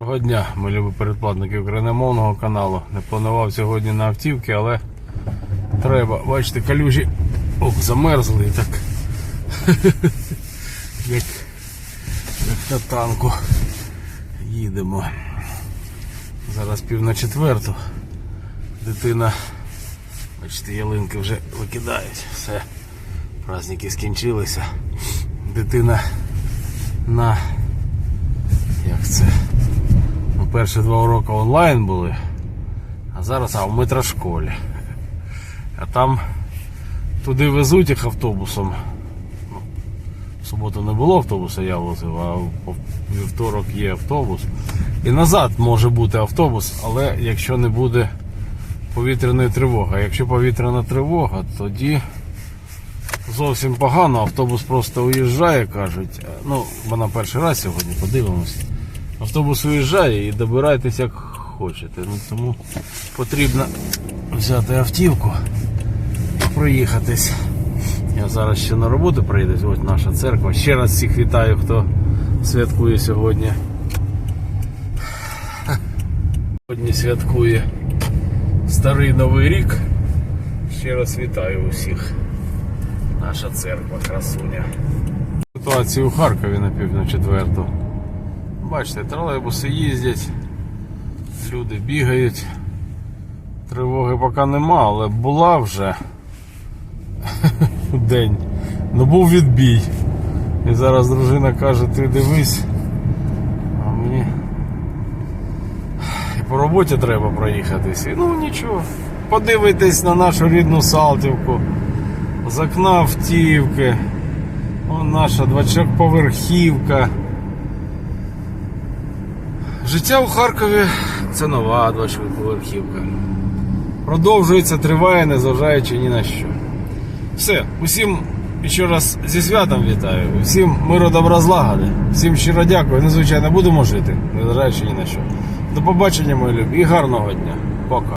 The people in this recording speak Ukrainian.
Доброго дня, ми любі передплатники україномовного каналу. Не планував сьогодні на автівки, але треба. Бачите, калюжі ох, замерзли так. як, як на танку. Їдемо. Зараз пів на четверту. Дитина, бачите, ялинки вже викидають. Все. Праздники скінчилися. Дитина на як це? Перші два уроки онлайн були, а зараз а, в метрошколі. А там туди везуть їх автобусом. Ну, в суботу не було автобуса, я возив, а в вівторок є автобус. І назад може бути автобус, але якщо не буде повітряної тривоги. Якщо повітряна тривога, тоді зовсім погано, автобус просто уїжджає, кажуть. Ну, вона перший раз сьогодні, подивимось. Автобус уїжджає і добирайтесь як хочете. Ну, тому потрібно взяти автівку проїхатись. Я зараз ще на роботу приїду, ось наша церква. Ще раз всіх вітаю, хто святкує сьогодні. Сьогодні святкує Старий Новий рік. Ще раз вітаю усіх. Наша церква красуня. Ситуація у Харкові на пів на четверту. Бачите, тролейбуси їздять, люди бігають. Тривоги поки нема, але була вже день. Ну був відбій. І зараз дружина каже, ти дивись. А мені і по роботі треба проїхатись. І, Ну нічого. Подивитись на нашу рідну Салтівку. З окна автівки. Вон наша двочок-поверхівка. Життя у Харкові це нова двочок-поверхівка. Продовжується, триває, незважаючи ні на що. Все, усім ще раз зі святом вітаю, всім миру добра злагоди, всім щиро дякую. Незвичайно будемо жити, незважаючи ні на що. До побачення, мої любі, і гарного дня. Пока.